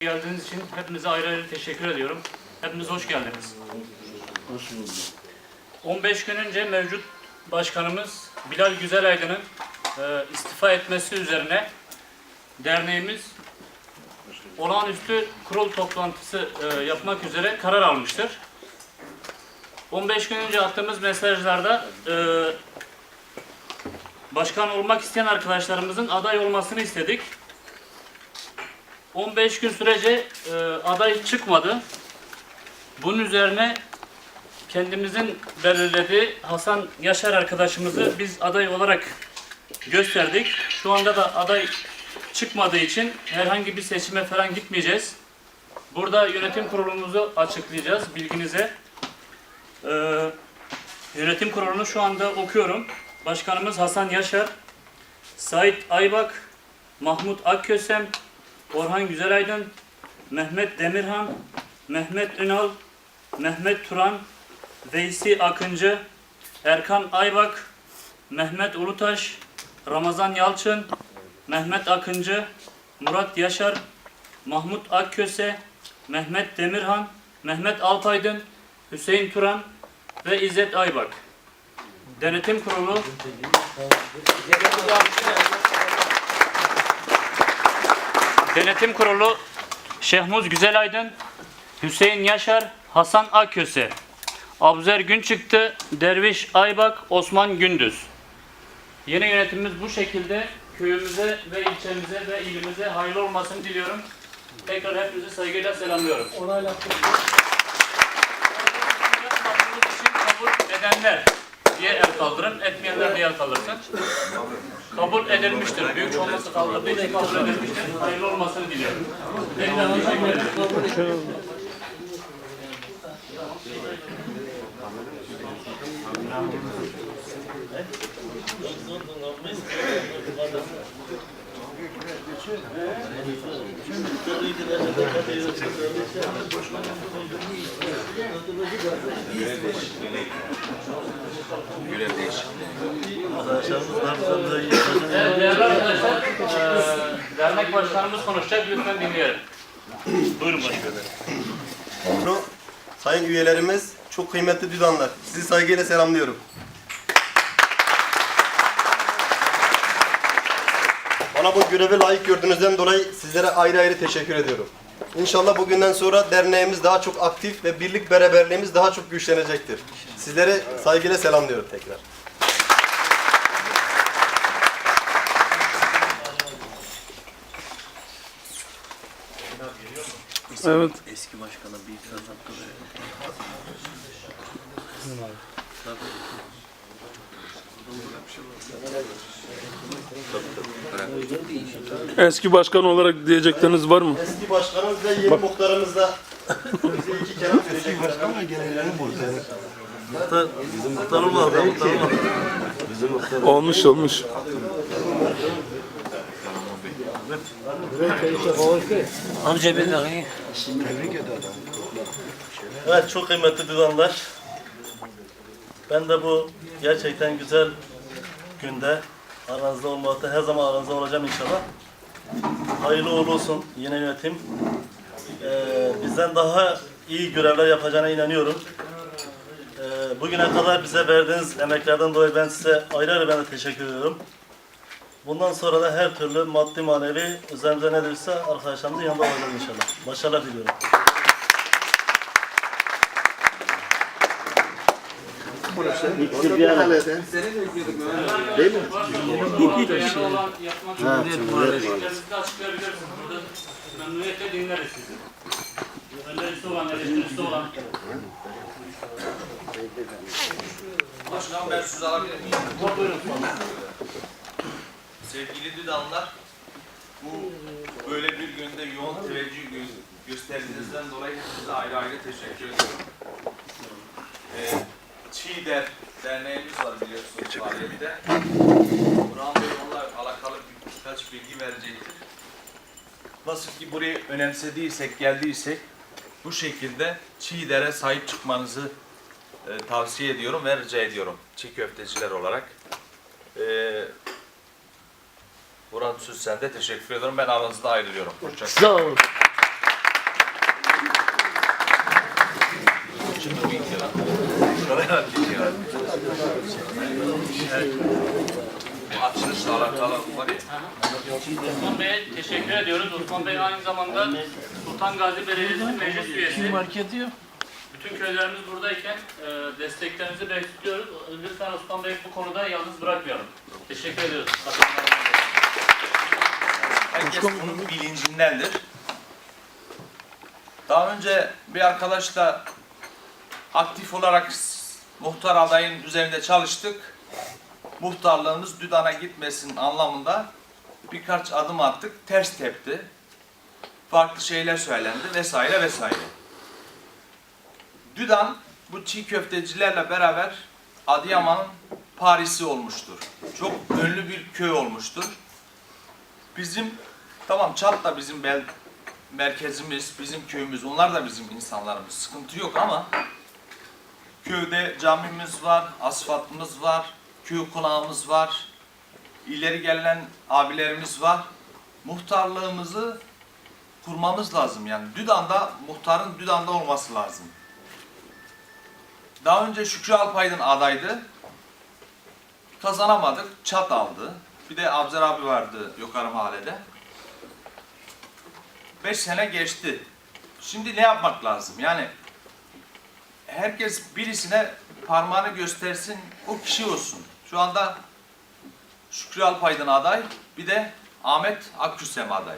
Geldiğiniz için hepinize ayrı ayrı teşekkür ediyorum. Hepiniz hoş geldiniz. Hoş bulduk. 15 gün önce mevcut başkanımız Bilal Güzelaydın'ın e, istifa etmesi üzerine derneğimiz olağanüstü kurul toplantısı e, yapmak üzere karar almıştır. 15 gün önce attığımız mesajlarda e, başkan olmak isteyen arkadaşlarımızın aday olmasını istedik. 15 gün sürece e, aday çıkmadı. Bunun üzerine kendimizin belirlediği Hasan Yaşar arkadaşımızı biz aday olarak gösterdik. Şu anda da aday çıkmadığı için herhangi bir seçime falan gitmeyeceğiz. Burada yönetim kurulumuzu açıklayacağız bilginize. Ee, yönetim kurulunu şu anda okuyorum. Başkanımız Hasan Yaşar, Sait Aybak, Mahmut Akkösem, Orhan Güzelaydın, Mehmet Demirhan, Mehmet Ünal, Mehmet Turan, Veysi Akıncı, Erkan Aybak, Mehmet Ulutaş, Ramazan Yalçın, Mehmet Akıncı, Murat Yaşar, Mahmut Akköse, Mehmet Demirhan, Mehmet Alpaydın, Hüseyin Turan ve İzzet Aybak. Denetim Kurulu Denetim Kurulu Şehmuz Güzelaydın, Hüseyin Yaşar, Hasan Aköse, Abuzer Günçıktı, Derviş Aybak, Osman Gündüz. Yeni yönetimimiz bu şekilde köyümüze ve ilçemize ve ilimize hayırlı olmasını diliyorum. Tekrar hepinizi saygıyla selamlıyorum. Yapmadığınız için kabul edenler diye el kaldırın, etmeyenler diye el kaldırsın. Kabul edilmiştir. Büyük çoğunluğu kaldırdığı için kabul edilmiştir. Hayırlı olmasını diliyorum. Tekrar teşekkür ederim. Evet, değerli arkadaşlar, dernek başkanımız konuşacak. Lütfen dinleyelim. Buyurun başkanım. Sayın üyelerimiz, çok kıymetli düdanlar. Sizi saygıyla selamlıyorum. Bana bu görevi layık gördüğünüzden dolayı sizlere ayrı ayrı teşekkür ediyorum. İnşallah bugünden sonra derneğimiz daha çok aktif ve birlik beraberliğimiz daha çok güçlenecektir. Sizlere saygıyla selamlıyorum tekrar. Evet. Eski başkana bir itiraz hakkı verelim. Eski başkan olarak diyecekleriniz var mı? Eski başkanımız ve yeni muhtarımız da bize iki kelam söyleyecekler. Muhtarım var da muhtarım var. Olmuş olmuş. Amca bir dakika. Evet çok kıymetli düzenler. Ben de bu gerçekten güzel günde aranızda olmakta her zaman aranızda olacağım inşallah. Hayırlı uğurlu olsun yine yönetim. Ee, bizden daha iyi görevler yapacağına inanıyorum. Ee, bugüne kadar bize verdiğiniz emeklerden dolayı ben size ayrı ayrı ben de teşekkür ediyorum. Bundan sonra da her türlü maddi manevi üzerimize ne düşse arkadaşlarımızın yanında olacağız inşallah. Başarılar diliyorum. Cumhuriyet Mahallesi. açıklayabilirsiniz. Burada memnuniyetle dinleriz sizi. Önerisi olan, eleştirisi olan. Başkan ben söz alabilir miyim? Sevgili Düdanlar, bu böyle bir günde yoğun teveccüh gö- gösterdiğinizden dolayı size ayrı ayrı teşekkür ediyorum. Ee, Çiğder Derneğimiz var biliyorsunuz Faaliyette. Burhan Bey onunla alakalı birkaç bilgi verecektir. Nasıl ki burayı önemsediysek, geldiysek bu şekilde Çiğder'e sahip çıkmanızı e, tavsiye ediyorum ve rica ediyorum. Çiğ köfteciler olarak. E, Burhan Süsen de teşekkür ediyorum. Ben aranızda ayrılıyorum. Hoşçakalın. Sağ olun. Şimdi bu açılışla alakalı var ya. Osman Bey'e teşekkür ediyoruz. Osman Bey aynı zamanda Sultan Gazi Belediyesi meclis üyesi. Bütün köylerimiz buradayken e, desteklerinizi bekliyoruz. Lütfen Osman Bey bu konuda yalnız bırakmayalım. Teşekkür ediyoruz. Herkes bunun bilincindendir. Daha önce bir arkadaşla aktif olarak muhtar adayın üzerinde çalıştık. Muhtarlığımız Düdan'a gitmesin anlamında birkaç adım attık. Ters tepti. Farklı şeyler söylendi vesaire vesaire. Düdan bu çiğ köftecilerle beraber Adıyaman'ın Paris'i olmuştur. Çok ünlü bir köy olmuştur. Bizim tamam Çat da bizim bel, merkezimiz, bizim köyümüz, onlar da bizim insanlarımız. Sıkıntı yok ama köyde camimiz var, asfaltımız var, köy konağımız var. ileri gelen abilerimiz var. Muhtarlığımızı kurmamız lazım yani. Düdan'da, muhtarın Düdan'da olması lazım. Daha önce Şükrü Alpaydın adaydı. Kazanamadık, çat aldı. Bir de Abzer abi vardı yukarı mahallede. Beş sene geçti. Şimdi ne yapmak lazım? Yani herkes birisine parmağını göstersin, o kişi olsun. Şu anda Şükrü Alpaydın aday, bir de Ahmet Akküsem aday.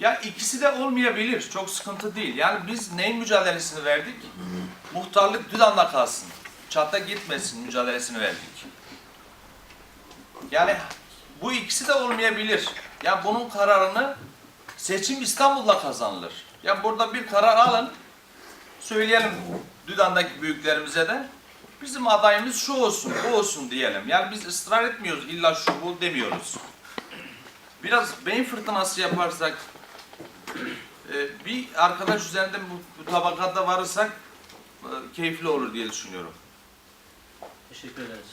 Ya ikisi de olmayabilir, çok sıkıntı değil. Yani biz neyin mücadelesini verdik? Muhtarlık Düdan'da kalsın. Çat'a gitmesin mücadelesini verdik. Yani bu ikisi de olmayabilir. Ya bunun kararını seçim İstanbul'da kazanılır. Ya burada bir karar alın. Söyleyelim Düdan'daki büyüklerimize de. Bizim adayımız şu olsun, bu olsun diyelim. Yani biz ısrar etmiyoruz. illa şu bu demiyoruz. Biraz beyin fırtınası yaparsak e, bir arkadaş üzerinde bu, bu tabakada varırsak e, keyifli olur diye düşünüyorum. Teşekkür ederiz.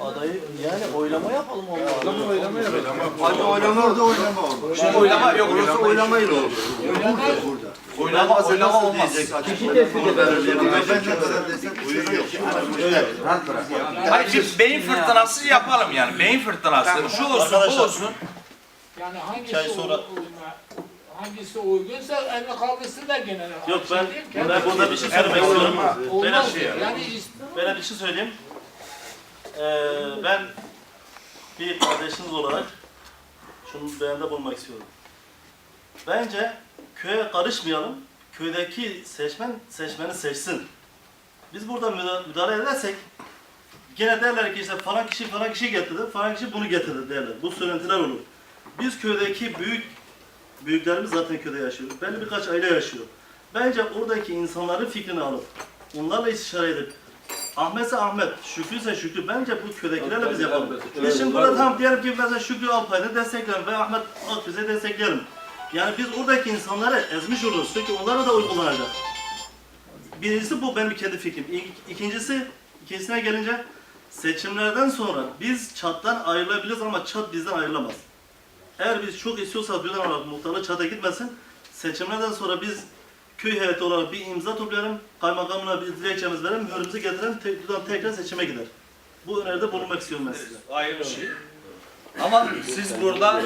Adayı yani oylama yapalım onlarla. Hadi oylama orada oylama oldu. Şimdi oylama yok. Burası oylamayla oldu. Oylama, oylama olmaz. Hayır bir beyin fırtınası yapalım yani. Beyin fırtınası. Şu olsun, bu olsun. Yani hangisi sonra- hangisi uygunsa eline kaldırsınlar gene. Yok ben, Şey kendi- ben burada bir şey söylemek istiyorum. Olmaz. şey Yani Ben bir şey söyleyeyim. Ee, ben bir kardeşiniz olarak şunu beyanda bulmak istiyorum. Bence köye karışmayalım. Köydeki seçmen seçmeni seçsin. Biz burada müda- müdahale edersek gene derler ki işte falan kişi falan kişi getirdi, falan kişi bunu getirdi derler. Bu söylentiler olur. Biz köydeki büyük büyüklerimiz zaten köyde yaşıyor. Belli birkaç aile yaşıyor. Bence oradaki insanların fikrini alıp onlarla istişare edip Ahmetse Ahmet, Şükrü ise Şükrü. Bence bu köydekilerle biz yapalım. Biz şimdi burada tam diyelim ki mesela Şükrü Alpay'ı desteklerim ve Ahmet Akgüz'ü desteklerim. Yani biz oradaki insanları ezmiş oluruz. Çünkü onlara da oy kullanacak. Birincisi bu benim kendi fikrim. İk- İkincisi, ikincisine gelince seçimlerden sonra biz çattan ayrılabiliriz ama çat bizden ayrılamaz. Eğer biz çok istiyorsak birden olarak muhtarlık çata gitmesin. Seçimlerden sonra biz köy heyeti olarak bir imza toplayalım. Kaymakamına bir dilekçemiz verelim. Mühürümüzü getirelim. Te buradan tekrar seçime gider. Bu öneride bulunmak istiyorum ben size. Ayrı bir şey. Ama siz burada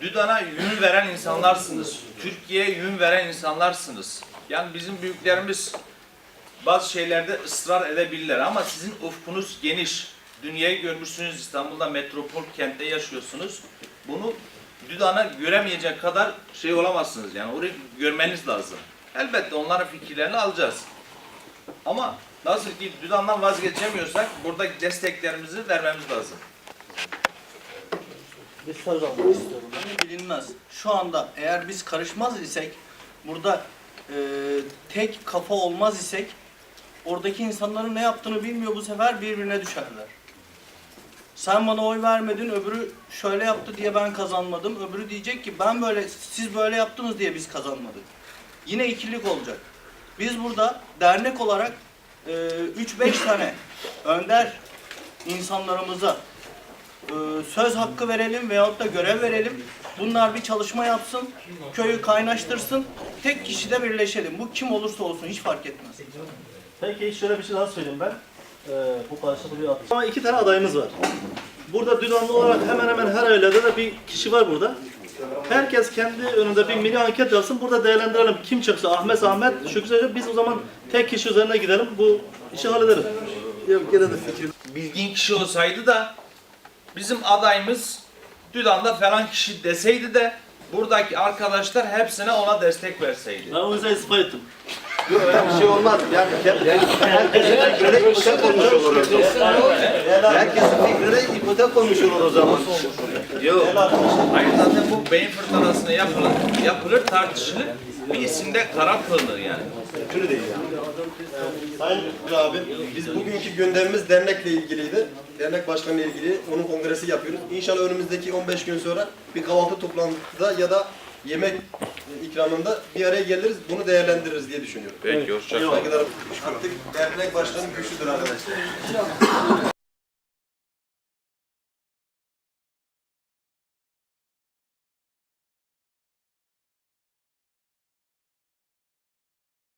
Düdan'a yün veren insanlarsınız. Türkiye'ye yün veren insanlarsınız. Yani bizim büyüklerimiz bazı şeylerde ısrar edebilirler ama sizin ufkunuz geniş. Dünyayı görmüşsünüz İstanbul'da metropol kentte yaşıyorsunuz. Bunu Düdan'a göremeyecek kadar şey olamazsınız yani orayı görmeniz lazım. Elbette onların fikirlerini alacağız. Ama nasıl ki Düdan'dan vazgeçemiyorsak buradaki desteklerimizi vermemiz lazım. Bir söz almak istiyorum. Hani bilinmez. Şu anda eğer biz karışmaz isek, burada e, tek kafa olmaz isek, oradaki insanların ne yaptığını bilmiyor bu sefer birbirine düşerler. Sen bana oy vermedin, öbürü şöyle yaptı diye ben kazanmadım. Öbürü diyecek ki ben böyle, siz böyle yaptınız diye biz kazanmadık. Yine ikilik olacak. Biz burada dernek olarak e, 3-5 tane önder insanlarımıza e, söz hakkı verelim veyahut da görev verelim. Bunlar bir çalışma yapsın, köyü kaynaştırsın, tek kişide birleşelim. Bu kim olursa olsun hiç fark etmez. Peki şöyle bir şey daha söyleyeyim ben. Ee, bu karşılıklı bir atış. Ama iki tane adayımız var. Burada düzenli olarak hemen hemen her ailede de bir kişi var burada. Herkes kendi önünde bir mini anket yapsın. Burada değerlendirelim. Kim çıksa Ahmet Ahmet, Şükrü Hoca, biz o zaman tek kişi üzerine gidelim. Bu işi hallederiz. Yok gene de fikrim. bilgin kişi olsaydı da bizim adayımız Düdan'da falan kişi deseydi de buradaki arkadaşlar hepsine ona destek verseydi. Ben o yüzden istifa ettim. Yok öyle bir şey olmaz. Yani, herkesin fikrine ipotek olmuş olur o zaman. Herkesin fikrine ipotek olmuş olur o zaman. Yok. Hayır zaten bu beyin fırtınasına yapılır, yapılır tartışılır. Bir isimde karar kılınır yani. Mümkün değil yani. Sayın Müdür abi, biz bugünkü gündemimiz dernekle ilgiliydi. Dernek başkanı ile ilgili onun kongresi yapıyoruz. İnşallah önümüzdeki 15 gün sonra bir kahvaltı toplantıda ya da yemek ikramında bir araya geliriz. Bunu değerlendiririz diye düşünüyorum. Peki, hoşçakalın. Saygılarım. Artık dernek başkanı güçlüdür arkadaşlar.